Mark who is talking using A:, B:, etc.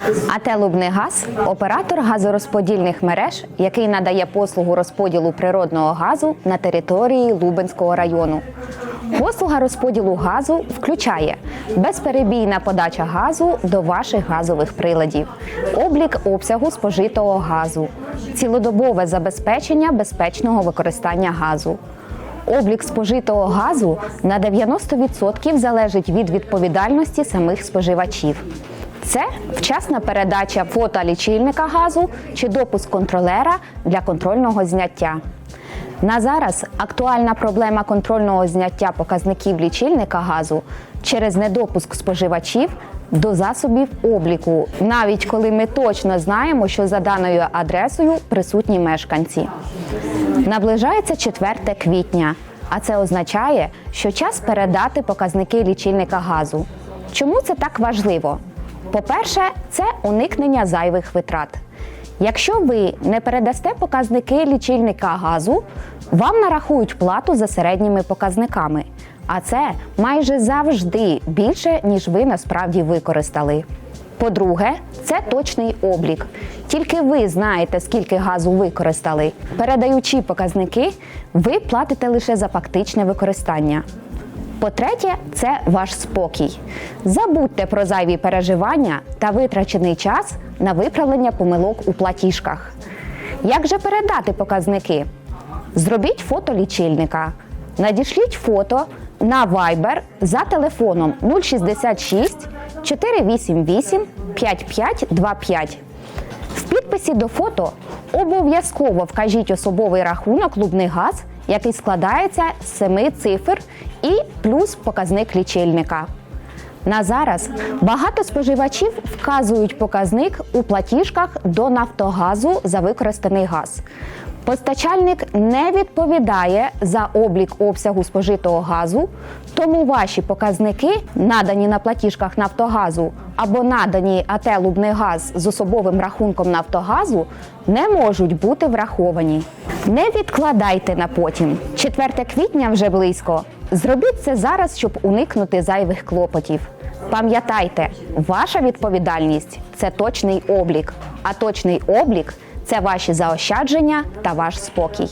A: АТ «Лубнигаз» – оператор газорозподільних мереж, який надає послугу розподілу природного газу на території Лубенського району. Послуга розподілу газу включає безперебійна подача газу до ваших газових приладів, облік обсягу спожитого газу, цілодобове забезпечення безпечного використання газу. Облік спожитого газу на 90% залежить від відповідальності самих споживачів. Це вчасна передача фотолічильника газу чи допуск контролера для контрольного зняття. На зараз актуальна проблема контрольного зняття показників лічильника газу через недопуск споживачів до засобів обліку, навіть коли ми точно знаємо, що за даною адресою присутні мешканці. Наближається 4 квітня, а це означає, що час передати показники лічильника газу. Чому це так важливо? По-перше, це уникнення зайвих витрат. Якщо ви не передасте показники лічильника газу, вам нарахують плату за середніми показниками, а це майже завжди більше, ніж ви насправді використали. По-друге, це точний облік. Тільки ви знаєте, скільки газу використали. Передаючи показники, ви платите лише за фактичне використання. По-третє, це ваш спокій. Забудьте про зайві переживання та витрачений час на виправлення помилок у платіжках. Як же передати показники? Зробіть фото лічильника. Надішліть фото на Viber за телефоном 066 488 5525. В підписі до фото обов'язково вкажіть особовий рахунок Лубний газ, який складається з семи цифр і плюс показник лічильника. На зараз багато споживачів вказують показник у платіжках до Нафтогазу за використаний газ. Постачальник не відповідає за облік обсягу спожитого газу, тому ваші показники, надані на платіжках Нафтогазу або надані АТ «Лубнигаз» з особовим рахунком Нафтогазу, не можуть бути враховані. Не відкладайте на потім. 4 квітня вже близько. Зробіть це зараз, щоб уникнути зайвих клопотів. Пам'ятайте, ваша відповідальність це точний облік, а точний облік це ваші заощадження та ваш спокій.